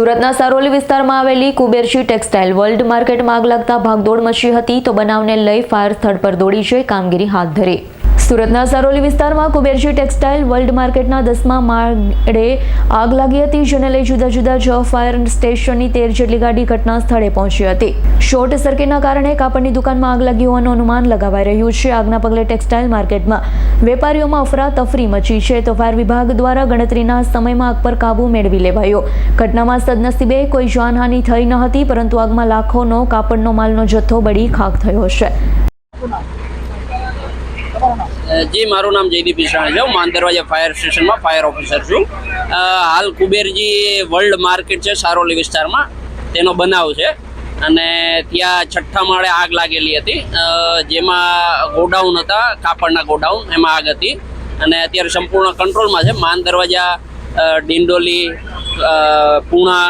સુરતના સારોલી વિસ્તારમાં આવેલી કુબેરશી ટેક્સટાઇલ વર્લ્ડ માર્કેટમાં આગ લાગતા ભાગદોડ મચી હતી તો બનાવને લઈ ફાયર સ્થળ પર દોડી જઈ કામગીરી હાથ ધરી. સુરતના સારોલી વિસ્તારમાં કુબેરજી ટેક્સટાઇલ વર્લ્ડ માર્કેટના દસમા માળે આગ લાગી હતી, જેને લઈ જુદા જુદા છ ફાયર સ્ટેશનની તેર જેટલી ગાડી ઘટના સ્થળે પહોંચી હતી. શોર્ટ સર્કિટના કારણે કાપડની દુકાનમાં આગ લાગી હોવાનું અનુમાન લગાવાઈ રહ્યું છે. આગના પગલે ટેક્સટાઇલ માર્કેટમાં વેપારીઓમાં અફરાતફરી મચી છે. તો ફાયર વિભાગ દ્વારા ગણતરીના સમયમાં આગ પર કાબુ મેળવી લેવાયો. ઘટનામાં સદનસીબે કોઈ જાનહાનિ થઈ ન હતી, પરંતુ આગમાં લાખોનો કાપડનો માલનો જથ્થો બળી ખાખ થયો છે. જી, મારું નામ જયદીપ ઈશાણી છે. હું માન દરવાજા ફાયર સ્ટેશનમાં ફાયર ઓફિસર છું. હાલ કુબેરજી વર્લ્ડ માર્કેટ છે, સારોલી વિસ્તારમાં. તેનો બનાવ છે. અને ત્યાં છઠ્ઠા માળે આગ લાગેલી હતી. જેમાં ગોડાઉન હતા, કાપડના ગોડાઉન, એમાં આગ હતી. અને અત્યારે સંપૂર્ણ કંટ્રોલમાં છે. માન દરવાજા ડિંડોલી પૂણા,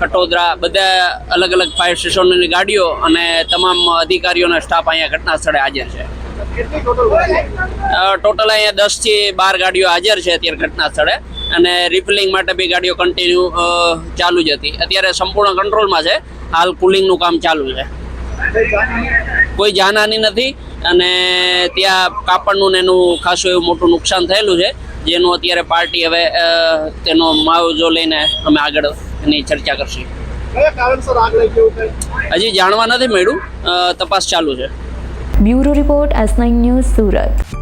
કટોદરા, બધા અલગ અલગ ફાયર સ્ટેશનોની ગાડીઓ અને તમામ અધિકારીઓના સ્ટાફ અહીંયા ઘટના સ્થળે હાજર છે. ટોટલ અહીંયા દસથી બાર ગાડીઓ હાજર છે અત્યારે ઘટના સ્થળે અને રિફિલિંગ માટે બી ગાડીઓ કન્ટિન્યુ ચાલુ જ હતી. અત્યારે સંપૂર્ણ કંટ્રોલમાં છે. હાલ કુલિંગનું કામ ચાલુ છે. કોઈ જાનહાની નથી અને ત્યાં કાપડનું ને એનું ખાસું એવું મોટું નુકસાન થયેલું છે. જેનું અત્યારે પાર્ટી હવે તેનો માવજો લઈને અમે આગળ એની ચર્ચા કરશું. હજી જાણવા નથી મળ્યું. તપાસ ચાલુ છે. Bureau report S news Surat.